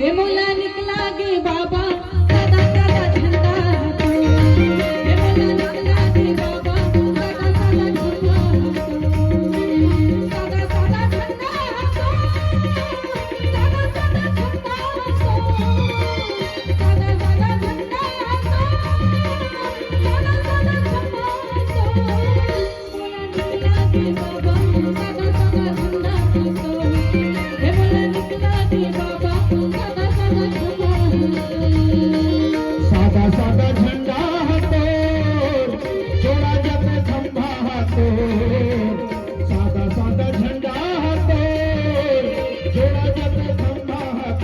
हे निकला गे बाबा।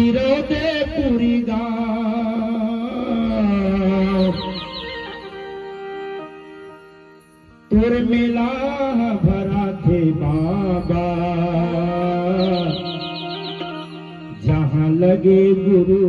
বিরোধে পুরি তোর মেলা ভরা থে বাবা। जहाँ लगे गुरु